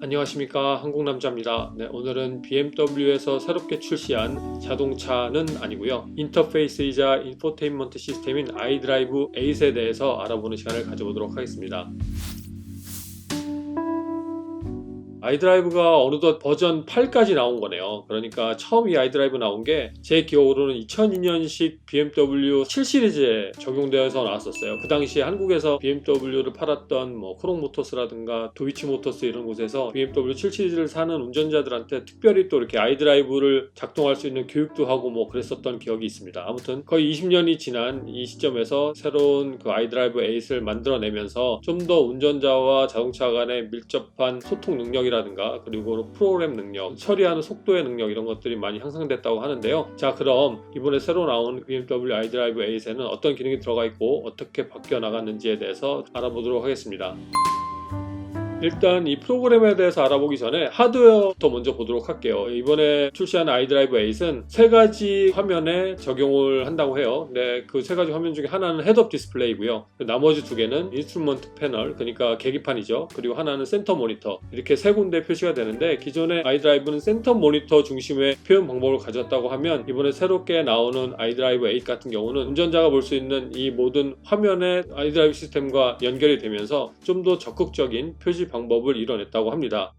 안녕하십니까 한국남자입니다. 네, 오늘은 BMW에서 새롭게 출시한 자동차는 아니고요 인터페이스이자 인포테인먼트 시스템인 iDrive 8에 대해서 알아보는 시간을 가져보도록 하겠습니다. 아이드라이브가 어느덧 버전 8까지 나온 거네요. 그러니까 처음 이 아이드라이브 나온 게 제 기억으로는 2002년식 BMW 7 시리즈에 적용되어서 나왔었어요. 그 당시에 한국에서 BMW를 팔았던 뭐 크롱 모터스라든가 도이치 모터스 이런 곳에서 BMW 7 시리즈를 사는 운전자들한테 특별히 또 이렇게 아이드라이브를 작동할 수 있는 교육도 하고 뭐 그랬었던 기억이 있습니다. 아무튼 거의 20년이 지난 이 시점에서 새로운 그 아이드라이브 8을 만들어내면서 좀 더 운전자와 자동차 간의 밀접한 소통 능력이라 든가 그리고 프로그램 능력, 처리하는 속도의 능력 이런 것들이 많이 향상됐다고 하는데요. 자 그럼 이번에 새로 나온 BMW iDrive 8에는 어떤 기능이 들어가 있고 어떻게 바뀌어 나갔는지에 대해서 알아보도록 하겠습니다. 일단 이 프로그램에 대해서 알아보기 전에 하드웨어부터 먼저 보도록 할게요. 이번에 출시한 iDrive 8은 세 가지 화면에 적용을 한다고 해요. 근데 그 세 가지 화면 중에 하나는 헤드업 디스플레이고요. 나머지 두 개는 인스트루먼트 패널, 그러니까 계기판이죠. 그리고 하나는 센터 모니터. 이렇게 세 군데 표시가 되는데 기존의 iDrive는 센터 모니터 중심의 표현 방법을 가졌다고 하면 이번에 새롭게 나오는 iDrive 8 같은 경우는 운전자가 볼 수 있는 이 모든 화면의 iDrive 시스템과 연결이 되면서 좀 더 적극적인 표시 방법을 이뤄냈다고 합니다.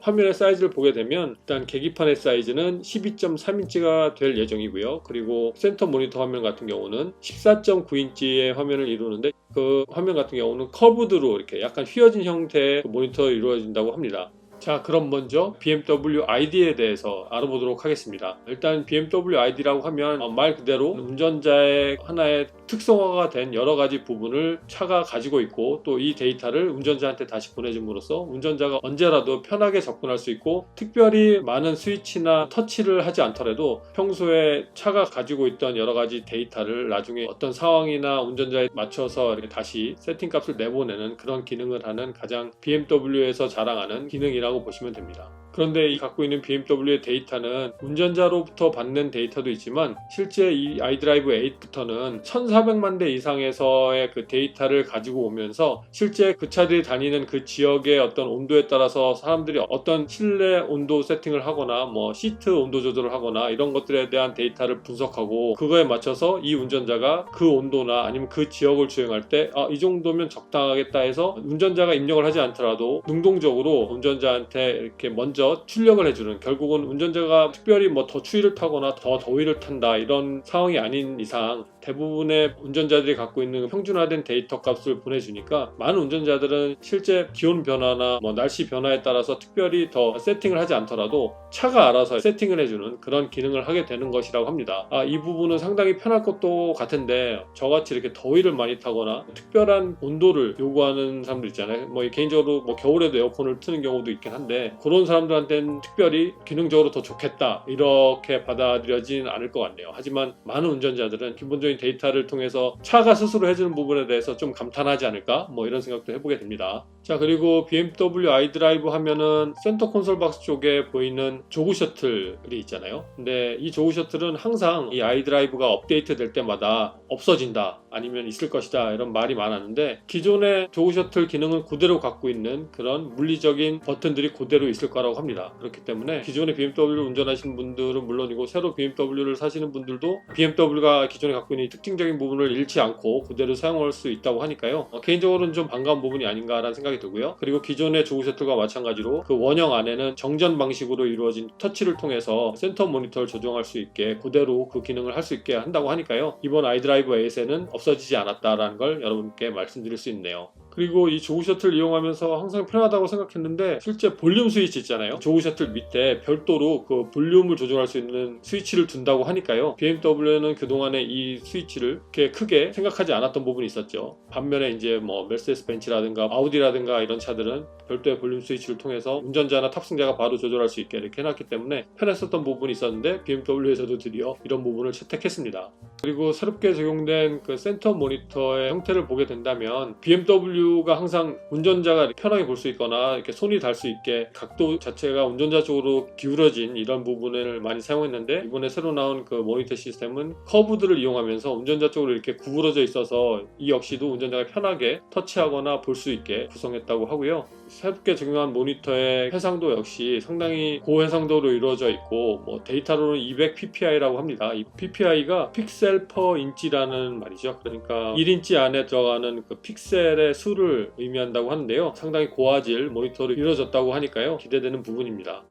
화면의 사이즈를 보게 되면 일단 계기판의 사이즈는 12.3인치가 될 예정이고요. 그리고 센터 모니터 화면 같은 경우는 14.9인치의 화면을 이루는데 그 화면 같은 경우는 커브드로 이렇게 약간 휘어진 형태의 모니터가 이루어진다고 합니다. 자 그럼 먼저 BMW ID에 대해서 알아보도록 하겠습니다. 일단 BMW ID라고 하면 어, 말 그대로 운전자의 하나의 특성화가 된 여러 가지 부분을 차가 가지고 있고 또 이 데이터를 운전자한테 다시 보내줌으로써 운전자가 언제라도 편하게 접근할 수 있고 특별히 많은 스위치나 터치를 하지 않더라도 평소에 차가 가지고 있던 여러 가지 데이터를 나중에 어떤 상황이나 운전자에 맞춰서 이렇게 다시 세팅 값을 내보내는 그런 기능을 하는 가장 BMW에서 자랑하는 기능이라고 보시면 됩니다. 그런데 이 갖고 있는 BMW의 데이터는 운전자로부터 받는 데이터도 있지만 실제 이 iDrive 8부터는 1400만 대 이상에서의 그 데이터를 가지고 오면서 실제 그 차들이 다니는 그 지역의 어떤 온도에 따라서 사람들이 어떤 실내 온도 세팅을 하거나 뭐 시트 온도 조절을 하거나 이런 것들에 대한 데이터를 분석하고 그거에 맞춰서 이 운전자가 그 온도나 아니면 그 지역을 주행할 때 아, 이 정도면 적당하겠다 해서 운전자가 입력을 하지 않더라도 능동적으로 운전자한테 이렇게 먼저 출력을 해주는 결국은 운전자가 특별히 뭐 더 추위를 타거나 더 더위를 탄다 이런 상황이 아닌 이상 대부분의 운전자들이 갖고 있는 평준화된 데이터 값을 보내주니까 많은 운전자들은 실제 기온 변화나 뭐 날씨 변화에 따라서 특별히 더 세팅을 하지 않더라도 차가 알아서 세팅을 해주는 그런 기능을 하게 되는 것이라고 합니다. 아, 이 부분은 상당히 편할 것도 같은데 저같이 이렇게 더위를 많이 타거나 특별한 온도를 요구하는 사람들 있잖아요. 뭐 개인적으로 뭐 겨울에도 에어컨을 트는 경우도 있긴 한데 그런 사람들한테는 특별히 기능적으로 더 좋겠다 이렇게 받아들여지는 않을 것 같네요. 하지만 많은 운전자들은 기본적인 데이터를 통해서 차가 스스로 해주는 부분에 대해서 좀 감탄하지 않을까 뭐 이런 생각도 해보게 됩니다. 자 그리고 BMW iDrive 하면은 센터 콘솔 박스 쪽에 보이는 조그 셔틀이 있잖아요. 근데 이 조그 셔틀은 항상 이 iDrive가 업데이트 될 때마다 없어진다 아니면 있을 것이다 이런 말이 많았는데 기존의 조그 셔틀 기능은 그대로 갖고 있는 그런 물리적인 버튼들이 그대로 있을 거라고 합니다. 그렇기 때문에 기존의 BMW를 운전하시는 분들은 물론이고 새로 BMW를 사시는 분들도 BMW가 기존에 갖고 있는 이 특징적인 부분을 잃지 않고 그대로 사용할 수 있다고 하니까요. 어, 개인적으로는 좀 반가운 부분이 아닌가라는 생각이 들고요. 그리고 기존의 조그 셔틀과 마찬가지로 그 원형 안에는 정전 방식으로 이루어진 터치를 통해서 센터 모니터를 조정할 수 있게 그대로 그 기능을 할 수 있게 한다고 하니까요. 이번 아이드라이브 8에는 없어지지 않았다라는 걸 여러분께 말씀드릴 수 있네요. 그리고 이 조그 셔틀 이용하면서 항상 편하다고 생각했는데 실제 볼륨 스위치 있잖아요. 조그 셔틀 밑에 별도로 그 볼륨을 조절할 수 있는 스위치를 둔다고 하니까요. BMW는 그동안에 이 스위치를 이렇게 크게 생각하지 않았던 부분이 있었죠. 반면에 이제 뭐 메르세데스 벤츠라든가 아우디라든가 이런 차들은 별도의 볼륨 스위치를 통해서 운전자나 탑승자가 바로 조절할 수 있게 이렇게 해놨기 때문에 편했었던 부분이 있었는데 BMW에서도 드디어 이런 부분을 채택했습니다. 그리고 새롭게 적용된 그 센터 모니터의 형태를 보게 된다면 BMW BMW가 항상 운전자가 편하게 볼 수 있거나 이렇게 손이 닿을 수 있게 각도 자체가 운전자 쪽으로 기울어진 이런 부분을 많이 사용했는데 이번에 새로 나온 그 모니터 시스템은 커브들을 이용하면서 운전자 쪽으로 이렇게 구부러져 있어서 이 역시도 운전자가 편하게 터치하거나 볼 수 있게 구성했다고 하고요. 새롭게 적용한 모니터의 해상도 역시 상당히 고해상도로 이루어져 있고 뭐 데이터로는 200 PPI라고 합니다. 이 PPI가 픽셀 퍼 인치라는 말이죠. 그러니까 1인치 안에 들어가는 그 픽셀의 수를 의미한다고 하는데요. 상당히 고화질 모니터로 이루어졌다고 하니까요. 기대되는 부분입니다.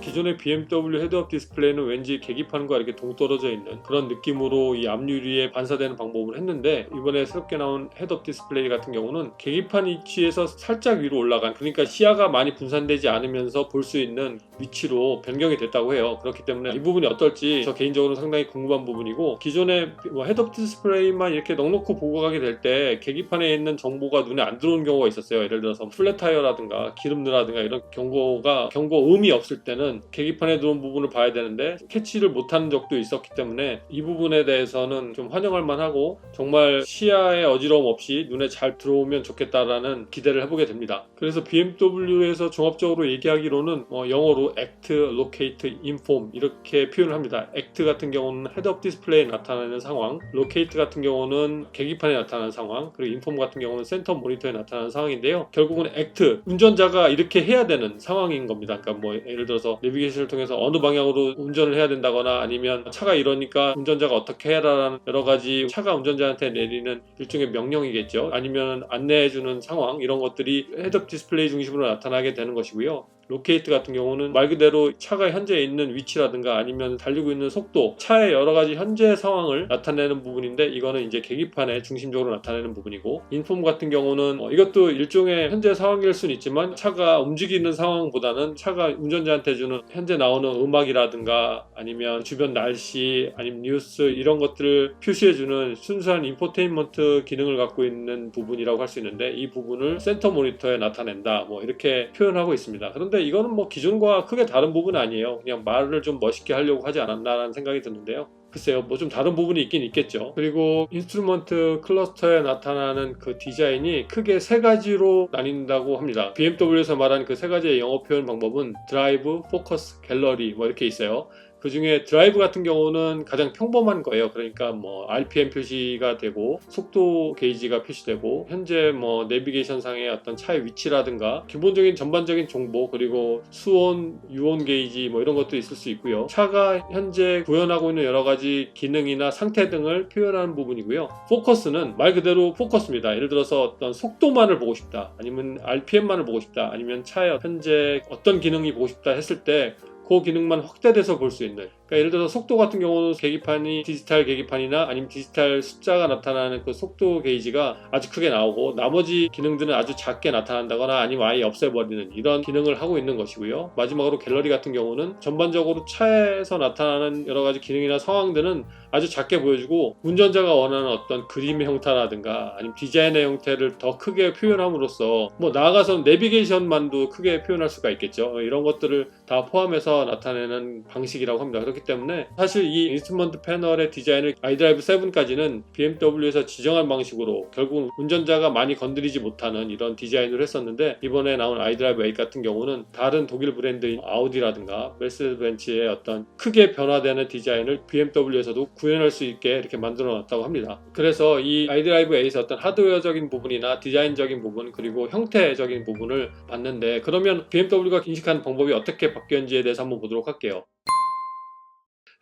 기존의 BMW 헤드업 디스플레이는 왠지 계기판과 이렇게 동떨어져 있는 그런 느낌으로 이 앞유리에 반사되는 방법을 했는데 이번에 새롭게 나온 헤드업 디스플레이 같은 경우는 계기판 위치에서 살짝 위로 올라간 그러니까 시야가 많이 분산되지 않으면서 볼 수 있는 위치로 변경이 됐다고 해요. 그렇기 때문에 이 부분이 어떨지 저 개인적으로 상당히 궁금한 부분이고 기존에 뭐 헤드업 디스플레이만 이렇게 넉넉히 보고 가게 될 때 계기판에 있는 정보가 눈에 안 들어오는 경우가 있었어요. 예를 들어서 플랫 타이어라든가 기름 느라든가 이런 경고가 경고 음이 없을 때는 계기판에 들어온 부분을 봐야 되는데 캐치를 못하는 적도 있었기 때문에 이 부분에 대해서는 좀 환영할 만하고 정말 시야에 어지러움 없이 눈에 잘 들어오면 좋겠다라는 기대를 해보게 됩니다. 그래서 BMW에서 종합적으로 얘기하기로는 어, 영어로 Act, Locate, Inform 이렇게 표현을 합니다. Act 같은 경우는 헤드업 디스플레이에 나타나는 상황, Locate 같은 경우는 계기판에 나타나는 상황, 그리고 Inform 같은 경우는 센터 모니터에 나타나는 상황인데요. 결국은 Act, 운전자가 이렇게 해야 되는 상황인 겁니다. 그러니까 뭐 예를 들어서 내비게이션을 통해서 어느 방향으로 운전을 해야 된다거나 아니면 차가 이러니까 운전자가 어떻게 해라라는 여러 가지 차가 운전자한테 내리는 일종의 명령이겠죠. 아니면 안내해주는 상황 이런 것들이 헤드업 디스플레이 중심으로 나타나게 되는 것이고요. 로케이트 같은 경우는 말 그대로 차가 현재 있는 위치라든가 아니면 달리고 있는 속도, 차의 여러 가지 현재 상황을 나타내는 부분인데 이거는 이제 계기판에 중심적으로 나타내는 부분이고 인폼 같은 경우는 어, 이것도 일종의 현재 상황일 수는 있지만 차가 움직이는 상황보다는 차가 운전자한테 주는 현재 나오는 음악이라든가 아니면 주변 날씨 아니면 뉴스 이런 것들을 표시해주는 순수한 인포테인먼트 기능을 갖고 있는 부분이라고 할 수 있는데 이 부분을 센터 모니터에 나타낸다 뭐 이렇게 표현하고 있습니다. 그런데 이거는 뭐 기존과 크게 다른 부분은 아니에요. 그냥 말을 좀 멋있게 하려고 하지 않았나라는 생각이 드는데요. 글쎄요, 뭐 좀 다른 부분이 있긴 있겠죠. 그리고 인스트루먼트 클러스터에 나타나는 그 디자인이 크게 세 가지로 나뉜다고 합니다. BMW에서 말한 그 세 가지의 영어 표현 방법은 드라이브, 포커스, 갤러리 뭐 이렇게 있어요. 그 중에 드라이브 같은 경우는 가장 평범한 거예요. 그러니까 뭐 RPM 표시가 되고 속도 게이지가 표시되고 현재 뭐 내비게이션 상의 어떤 차의 위치라든가 기본적인 전반적인 정보 그리고 수온, 유온 게이지 뭐 이런 것도 있을 수 있고요. 차가 현재 구현하고 있는 여러 가지 기능이나 상태 등을 표현하는 부분이고요. 포커스는 말 그대로 포커스입니다. 예를 들어서 어떤 속도만을 보고 싶다. 아니면 RPM만을 보고 싶다. 아니면 차의 현재 어떤 기능이 보고 싶다 했을 때 그 기능만 확대돼서 볼 수 있는 그러니까 예를 들어서 속도 같은 경우는 계기판이 디지털 계기판이나 아니면 디지털 숫자가 나타나는 그 속도 게이지가 아주 크게 나오고 나머지 기능들은 아주 작게 나타난다거나 아니면 아예 없애버리는 이런 기능을 하고 있는 것이고요. 마지막으로 갤러리 같은 경우는 전반적으로 차에서 나타나는 여러 가지 기능이나 상황들은 아주 작게 보여주고 운전자가 원하는 어떤 그림의 형태라든가 아니면 디자인의 형태를 더 크게 표현함으로써 뭐 나아가서 내비게이션만도 크게 표현할 수가 있겠죠. 이런 것들을 다 포함해서 나타내는 방식이라고 합니다. 그렇기 때문에 사실 이 인스트루먼트 패널의 디자인을 iDrive 7까지는 BMW에서 지정한 방식으로 결국 운전자가 많이 건드리지 못하는 이런 디자인을 했었는데 이번에 나온 iDrive 8 같은 경우는 다른 독일 브랜드인 아우디라든가 메르세데스 벤츠의 어떤 크게 변화되는 디자인을 BMW에서도 구현할 수 있게 이렇게 만들어 놨다고 합니다. 그래서 이 iDrive 8의 어떤 하드웨어적인 부분이나 디자인적인 부분 그리고 형태적인 부분을 봤는데 그러면 BMW가 인식하는 방법이 어떻게 바뀌었는지에 대해서 한번 보도록 할게요.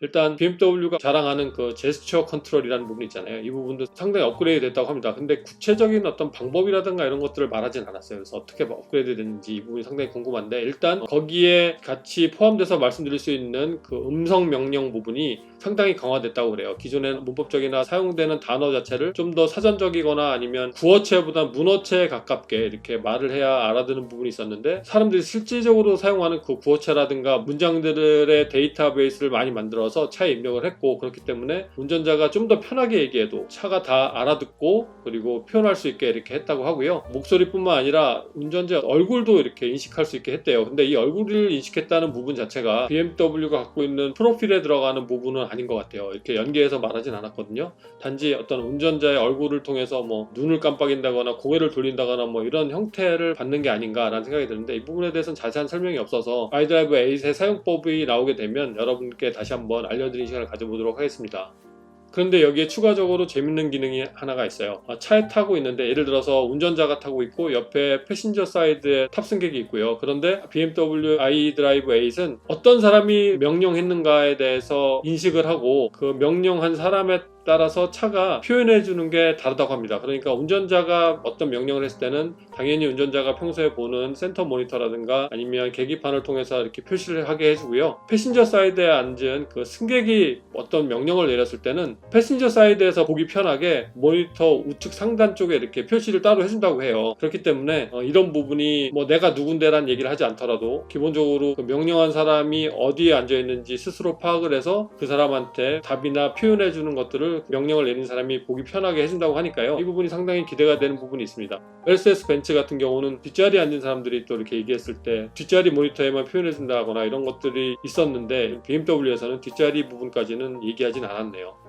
일단 BMW가 자랑하는 그 제스처 컨트롤이라는 부분 있잖아요. 이 부분도 상당히 업그레이드 됐다고 합니다. 근데 구체적인 어떤 방법이라든가 이런 것들을 말하진 않았어요. 그래서 어떻게 업그레이드 됐는지 이 부분이 상당히 궁금한데 일단 거기에 같이 포함돼서 말씀드릴 수 있는 그 음성 명령 부분이 상당히 강화됐다고 그래요. 기존에는 문법적이나 사용되는 단어 자체를 좀 더 사전적이거나 아니면 구어체보다 문어체에 가깝게 이렇게 말을 해야 알아듣는 부분이 있었는데 사람들이 실질적으로 사용하는 그 구어체라든가 문장들의 데이터베이스를 많이 만들어 만들어서 차에 입력을 했고 그렇기 때문에 운전자가 좀 더 편하게 얘기해도 차가 다 알아듣고 그리고 표현할 수 있게 이렇게 했다고 하고요. 목소리뿐만 아니라 운전자 얼굴도 이렇게 인식할 수 있게 했대요. 근데 이 얼굴을 인식했다는 부분 자체가 BMW가 갖고 있는 프로필에 들어가는 부분은 아닌 것 같아요. 이렇게 연계해서 말하진 않았거든요. 단지 어떤 운전자의 얼굴을 통해서 뭐 눈을 깜빡인다거나 고개를 돌린다거나 뭐 이런 형태를 받는 게 아닌가라는 생각이 드는데 이 부분에 대해서는 자세한 설명이 없어서 아이드라이브 8의 사용법이 나오게 되면 여러분께 다시 한번 알려드리는 시간을 가져보도록 하겠습니다. 그런데 여기에 추가적으로 재밌는 기능이 하나가 있어요. 아, 차에 타고 있는데 예를 들어서 운전자가 타고 있고 옆에 패신저 사이드에 탑승객이 있고요. 그런데 BMW iDrive 8은 어떤 사람이 명령했는가에 대해서 인식을 하고 그 명령한 사람에 따라서 차가 표현해 주는 게 다르다고 합니다. 그러니까 운전자가 어떤 명령을 했을 때는 당연히 운전자가 평소에 보는 센터 모니터라든가 아니면 계기판을 통해서 이렇게 표시를 하게 해주고요. 패신저 사이드에 앉은 그 승객이 어떤 명령을 내렸을 때는 패신저 사이드에서 보기 편하게 모니터 우측 상단 쪽에 이렇게 표시를 따로 해준다고 해요. 그렇기 때문에 어, 이런 부분이 뭐 내가 누군데란 얘기를 하지 않더라도 기본적으로 그 명령한 사람이 어디에 앉아 있는지 스스로 파악을 해서 그 사람한테 답이나 표현해 주는 것들을 명령을 내린 사람이 보기 편하게 해준다고 하니까요. 이 부분이 상당히 기대가 되는 부분이 있습니다. 멜세스 벤츠 같은 경우는 뒷자리에 앉은 사람들이 또 이렇게 얘기했을 때 뒷자리 모니터에만 표현해 준다거나 이런 것들이 있었는데 BMW에서는 뒷자리 부분까지는 얘기하진 않았네요.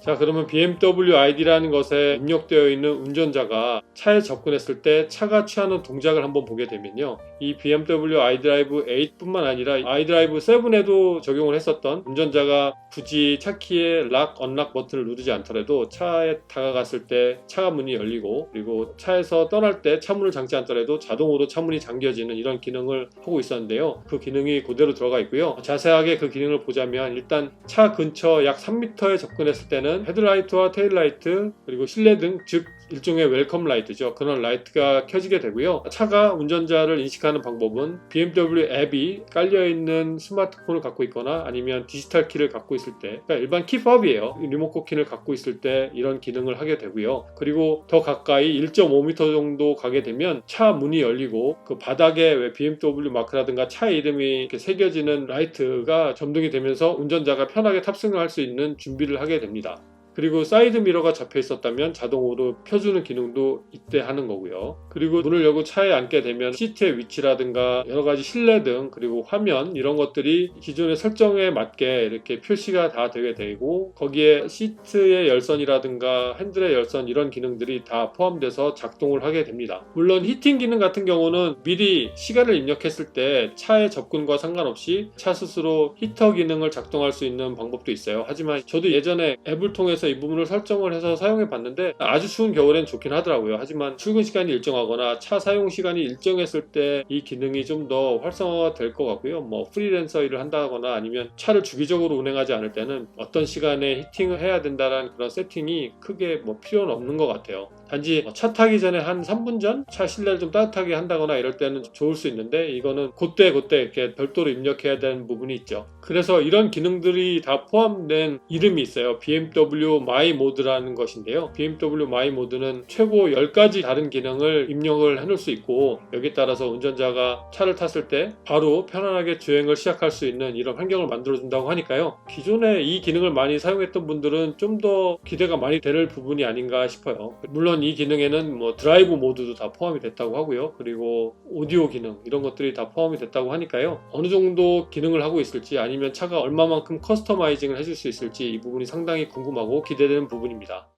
자 그러면 BMW ID라는 것에 입력되어 있는 운전자가 차에 접근했을 때 차가 취하는 동작을 한번 보게 되면요. 이 BMW iDrive 8뿐만 아니라 iDrive 7에도 적용을 했었던 운전자가 굳이 차 키에 락, 언락 버튼을 누르지 않더라도 차에 다가갔을 때 차가 문이 열리고 그리고 차에서 떠날 때 차문을 잠지 않더라도 자동으로 차문이 잠겨지는 이런 기능을 하고 있었는데요. 그 기능이 그대로 들어가 있고요. 자세하게 그 기능을 보자면 일단 차 근처 약 3m에 접근했을 때는 헤드라이트와 테일라이트 그리고 실내등 즉 일종의 웰컴 라이트죠. 그런 라이트가 켜지게 되고요. 차가 운전자를 인식하는 방법은 BMW 앱이 깔려 있는 스마트폰을 갖고 있거나 아니면 디지털 키를 갖고 있을 때, 그러니까 일반 키법이에요. 리모컨 키를 갖고 있을 때 이런 기능을 하게 되고요. 그리고 더 가까이 1.5m 정도 가게 되면 차 문이 열리고 그 바닥에 왜 BMW 마크라든가 차 이름이 이렇게 새겨지는 라이트가 점등이 되면서 운전자가 편하게 탑승을 할 수 있는 준비를 하게 됩니다. 그리고 사이드 미러가 잡혀 있었다면 자동으로 켜주는 기능도 이때 하는 거고요. 그리고 문을 열고 차에 앉게 되면 시트의 위치라든가 여러 가지 실내 등 그리고 화면 이런 것들이 기존의 설정에 맞게 이렇게 표시가 다 되게 되고 거기에 시트의 열선이라든가 핸들의 열선 이런 기능들이 다 포함돼서 작동을 하게 됩니다. 물론 히팅 기능 같은 경우는 미리 시간을 입력했을 때 차의 접근과 상관없이 차 스스로 히터 기능을 작동할 수 있는 방법도 있어요. 하지만 저도 예전에 앱을 통해서 이 부분을 설정을 해서 사용해 봤는데 아주 추운 겨울엔 좋긴 하더라고요. 하지만 출근 시간이 일정하거나 차 사용 시간이 일정했을 때 이 기능이 좀 더 활성화가 될 것 같고요. 뭐 프리랜서 일을 한다거나 아니면 차를 주기적으로 운행하지 않을 때는 어떤 시간에 히팅을 해야 된다는 그런 세팅이 크게 뭐 필요는 없는 것 같아요. 단지 뭐차 타기 전에 한 3분 전 차 실내를 좀 따뜻하게 한다거나 이럴 때는 좋을 수 있는데 이거는 그때 그때 이렇게 별도로 입력해야 되는 부분이 있죠. 그래서 이런 기능들이 다 포함된 이름이 있어요. BMW My 모드라는 것인데요. BMW My 모드는 최고 10가지 다른 기능을 입력을 해놓을 수 있고 여기에 따라서 운전자가 차를 탔을 때 바로 편안하게 주행을 시작할 수 있는 이런 환경을 만들어준다고 하니까요. 기존에 이 기능을 많이 사용했던 분들은 좀 더 기대가 많이 될 부분이 아닌가 싶어요. 물론 이 기능에는 뭐 드라이브 모드도 다 포함이 됐다고 하고요. 그리고 오디오 기능 이런 것들이 다 포함이 됐다고 하니까요. 어느 정도 기능을 하고 있을지 아니면 차가 얼마만큼 커스터마이징을 해줄 수 있을지 이 부분이 상당히 궁금하고 기대되는 부분입니다.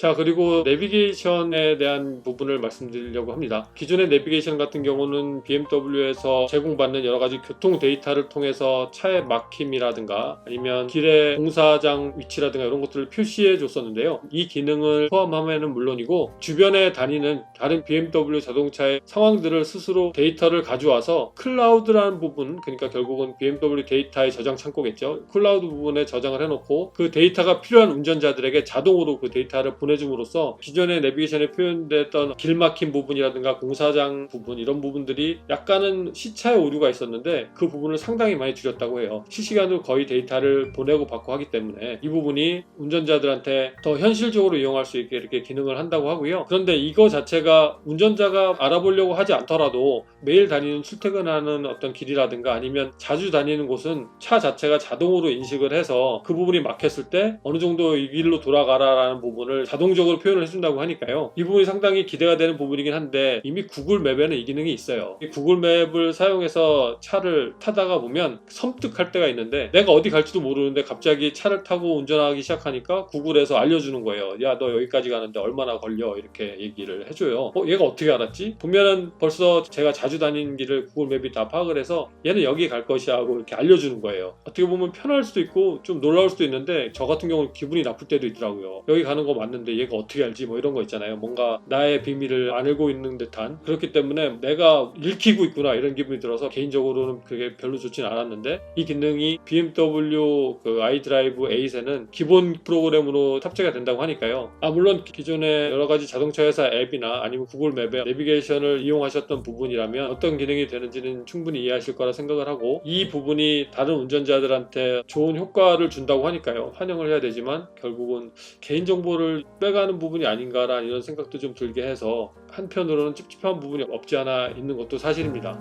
자 그리고 내비게이션에 대한 부분을 말씀드리려고 합니다. 기존의 내비게이션 같은 경우는 BMW에서 제공받는 여러 가지 교통 데이터를 통해서 차의 막힘이라든가 아니면 길의 공사장 위치라든가 이런 것들을 표시해 줬었는데요. 이 기능을 포함하면 물론이고 주변에 다니는 다른 BMW 자동차의 상황들을 스스로 데이터를 가져와서 클라우드라는 부분 그러니까 결국은 BMW 데이터의 저장 창고겠죠. 클라우드 부분에 저장을 해놓고 그 데이터가 필요한 운전자들에게 자동으로 그 데이터를 보내 보내줌으로써 기존의 내비게이션에 표현됐던 길 막힌 부분이라든가 공사장 부분 이런 부분들이 약간은 시차의 오류가 있었는데 그 부분을 상당히 많이 줄였다고 해요. 실시간으로 거의 데이터를 보내고 받고 하기 때문에 이 부분이 운전자들한테 더 현실적으로 이용할 수 있게 이렇게 기능을 한다고 하고요. 그런데 이거 자체가 운전자가 알아보려고 하지 않더라도 매일 다니는 출퇴근하는 어떤 길이라든가 아니면 자주 다니는 곳은 차 자체가 자동으로 인식을 해서 그 부분이 막혔을 때 어느 정도 이 길로 돌아가라라는 부분을 자동적으로 표현을 해준다고 하니까요. 이 부분이 상당히 기대가 되는 부분이긴 한데 이미 구글 맵에는 이 기능이 있어요. 이 구글 맵을 사용해서 차를 타다가 보면 섬뜩할 때가 있는데 내가 어디 갈지도 모르는데 갑자기 차를 타고 운전하기 시작하니까 구글에서 알려주는 거예요. 야 너 여기까지 가는데 얼마나 걸려 이렇게 얘기를 해줘요. 어 얘가 어떻게 알았지? 보면은 벌써 제가 자주 다니는 길을 구글 맵이 다 파악을 해서 얘는 여기 갈 것이야 하고 이렇게 알려주는 거예요. 어떻게 보면 편할 수도 있고 좀 놀라울 수도 있는데 저 같은 경우는 기분이 나쁠 때도 있더라고요. 여기 가는 거 맞는데 얘가 어떻게 알지? 뭐 이런 거 있잖아요. 뭔가 나의 비밀을 알고 있는 듯한 그렇기 때문에 내가 읽히고 있구나 이런 기분이 들어서 개인적으로는 그게 별로 좋진 않았는데 이 기능이 BMW 그 iDrive 8에는 기본 프로그램으로 탑재가 된다고 하니까요. 아 물론 기존의 여러 가지 자동차 회사 앱이나 아니면 구글 맵의 내비게이션을 이용하셨던 부분이라면 어떤 기능이 되는지는 충분히 이해하실 거라 생각을 하고 이 부분이 다른 운전자들한테 좋은 효과를 준다고 하니까요. 환영을 해야 되지만 결국은 개인정보를 빼가는 부분이 아닌가라는 이런 생각도 좀 들게 해서 한편으로는 찝찝한 부분이 없지 않아 있는 것도 사실입니다.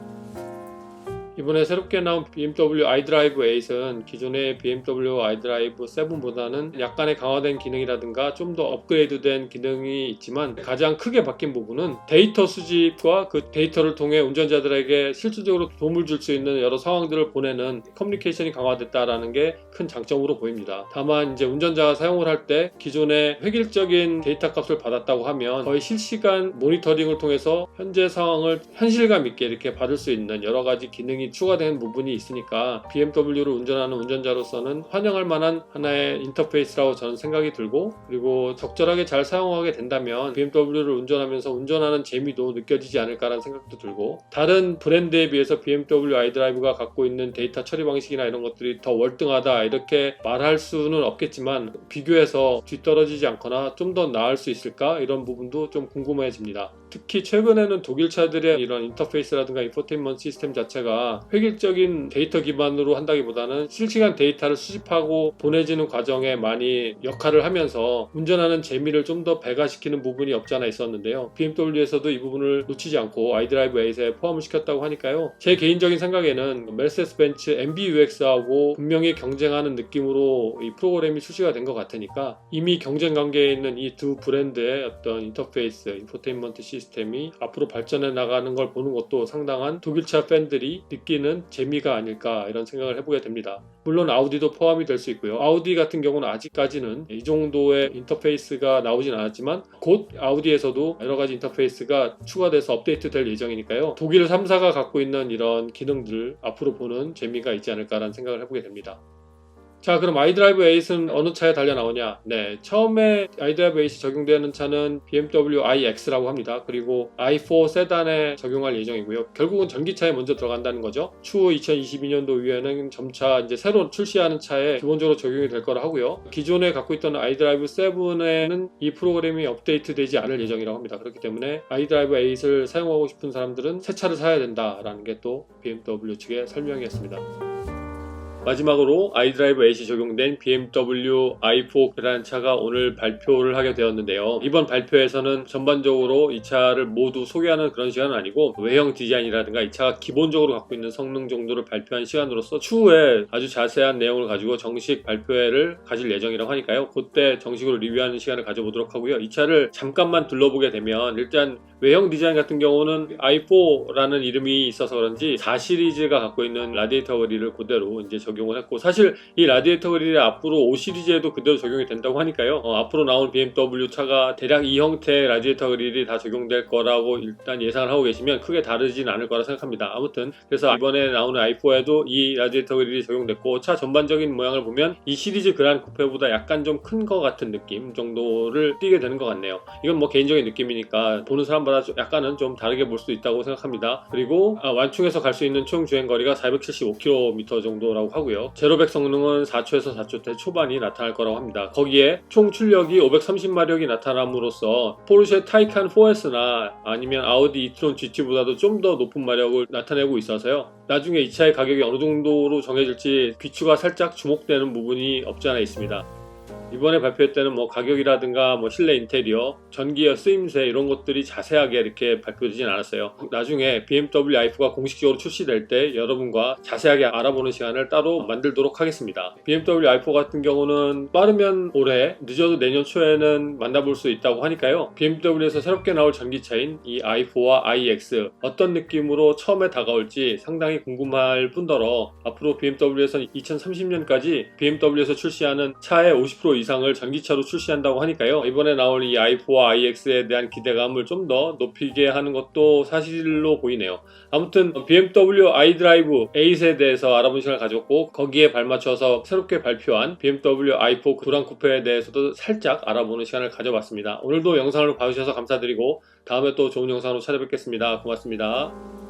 이번에 새롭게 나온 BMW iDrive 8은 기존의 BMW iDrive 7보다는 약간의 강화된 기능이라든가 좀 더 업그레이드된 기능이 있지만 가장 크게 바뀐 부분은 데이터 수집과 그 데이터를 통해 운전자들에게 실질적으로 도움을 줄 수 있는 여러 상황들을 보내는 커뮤니케이션이 강화됐다라는 게 큰 장점으로 보입니다. 다만 이제 운전자가 사용을 할 때 기존의 획일적인 데이터 값을 받았다고 하면 거의 실시간 모니터링을 통해서 현재 상황을 현실감 있게 이렇게 받을 수 있는 여러 가지 기능이 추가된 부분이 있으니까 BMW를 운전하는 운전자로서는 환영할 만한 하나의 인터페이스라고 저는 생각이 들고 그리고 적절하게 잘 사용하게 된다면 BMW를 운전하면서 운전하는 재미도 느껴지지 않을까라는 생각도 들고 다른 브랜드에 비해서 BMW iDrive가 갖고 있는 데이터 처리 방식이나 이런 것들이 더 월등하다 이렇게 말할 수는 없겠지만 비교해서 뒤떨어지지 않거나 좀 더 나을 수 있을까 이런 부분도 좀 궁금해집니다. 특히 최근에는 독일 차들의 이런 인터페이스라든가 인포테인먼트 시스템 자체가 획일적인 데이터 기반으로 한다기보다는 실시간 데이터를 수집하고 보내지는 과정에 많이 역할을 하면서 운전하는 재미를 좀 더 배가시키는 부분이 없지 않아 있었는데요. BMW에서도 이 부분을 놓치지 않고 iDrive 8에 포함을 시켰다고 하니까요. 제 개인적인 생각에는 메르세스 벤츠 MBUX하고 분명히 경쟁하는 느낌으로 이 프로그램이 출시가 된 것 같으니까 이미 경쟁 관계에 있는 이 두 브랜드의 어떤 인터페이스, 인포테인먼트 시스템 이 앞으로 발전해 나가는 걸 보는 것도 상당한 독일차 팬들이 느끼는 재미가 아닐까 이런 생각을 해보게 됩니다. 물론 아우디도 포함이 될 수 있고요. 아우디 같은 경우는 아직까지는 이 정도의 인터페이스가 나오진 않았지만 곧 아우디에서도 여러 가지 인터페이스가 추가돼서 업데이트 될 예정이니까요. 독일 3사가 갖고 있는 이런 기능들 앞으로 보는 재미가 있지 않을까라는 생각을 해보게 됩니다. 자 그럼 iDrive 8은 어느 차에 달려 나오냐? 네 처음에 iDrive 8이 적용되는 차는 BMW iX라고 합니다. 그리고 i4 세단에 적용할 예정이고요. 결국은 전기차에 먼저 들어간다는 거죠. 추후 2022년도 이후에는 점차 이제 새로 출시하는 차에 기본적으로 적용이 될 거라 하고요. 기존에 갖고 있던 iDrive 7에는 이 프로그램이 업데이트 되지 않을 예정이라고 합니다. 그렇기 때문에 iDrive 8을 사용하고 싶은 사람들은 새 차를 사야 된다라는 게 또 BMW 측의 설명이었습니다 마지막으로 iDrive 8이 적용된 BMW i4라는 차가 오늘 발표를 하게 되었는데요. 이번 발표에서는 전반적으로 이 차를 모두 소개하는 그런 시간은 아니고 외형 디자인이라든가 이 차가 기본적으로 갖고 있는 성능 정도를 발표한 시간으로서 추후에 아주 자세한 내용을 가지고 정식 발표회를 가질 예정이라고 하니까요. 그때 정식으로 리뷰하는 시간을 가져보도록 하고요. 이 차를 잠깐만 둘러보게 되면 일단 외형 디자인 같은 경우는 i4라는 이름이 있어서 그런지 4 시리즈가 갖고 있는 라디에이터 그릴을 그대로 이제 적용 을 했고 사실 이 라디에이터 그릴이 앞으로 5 시리즈에도 그대로 적용이 된다고 하니까요. 어, 앞으로 나온 BMW 차가 대략 이 형태의 라디에이터 그릴이 다 적용될 거라고 일단 예상을 하고 계시면 크게 다르진 않을 거라 생각합니다. 아무튼 그래서 이번에 나오는 i4에도 이 라디에이터 그릴이 적용됐고 차 전반적인 모양을 보면 이 시리즈 그란 쿠페보다 약간 좀 큰 것 같은 느낌 정도를 띠게 되는 것 같네요. 이건 뭐 개인적인 느낌이니까 보는 사람마다 좀 약간은 좀 다르게 볼 수도 있다고 생각합니다. 그리고 아, 완충해서 갈 수 있는 총 주행 거리가 475km 정도라고 하고요. 제로백 성능은 4초에서 4초대 초반이 나타날 거라고 합니다. 거기에 총 출력이 530마력이 나타남으로써 포르쉐 타이칸 4S나 아니면 아우디 이트론 GT보다도 좀 더 높은 마력을 나타내고 있어서요. 나중에 이 차의 가격이 어느 정도로 정해질지 귀추가 살짝 주목되는 부분이 없지 않아 있습니다. 이번에 발표했다는 뭐 가격이라든가 뭐 실내 인테리어, 전기와 쓰임새 이런 것들이 자세하게 이렇게 발표되진 않았어요. 나중에 BMW i4가 공식적으로 출시될 때 여러분과 자세하게 알아보는 시간을 따로 만들도록 하겠습니다. BMW i4 같은 경우는 빠르면 올해, 늦어도 내년 초에는 만나볼 수 있다고 하니까요. BMW에서 새롭게 나올 전기차인 이 i4와 iX 어떤 느낌으로 처음에 다가올지 상당히 궁금할 뿐더러 앞으로 BMW에서는 2030년까지 BMW에서 출시하는 차의 50% 이상을 전기차로 출시한다고 하니까요. 이번에 나올 이 i4와 iX에 대한 기대감을 좀 더 높이게 하는 것도 사실로 보이네요. 아무튼 BMW iDrive 8에 대해서 알아본 시간을 가졌고 거기에 발맞춰서 새롭게 발표한 BMW i4 구랑 쿠페에 대해서도 살짝 알아보는 시간을 가져봤습니다. 오늘도 영상을 봐주셔서 감사드리고 다음에 또 좋은 영상으로 찾아뵙겠습니다. 고맙습니다.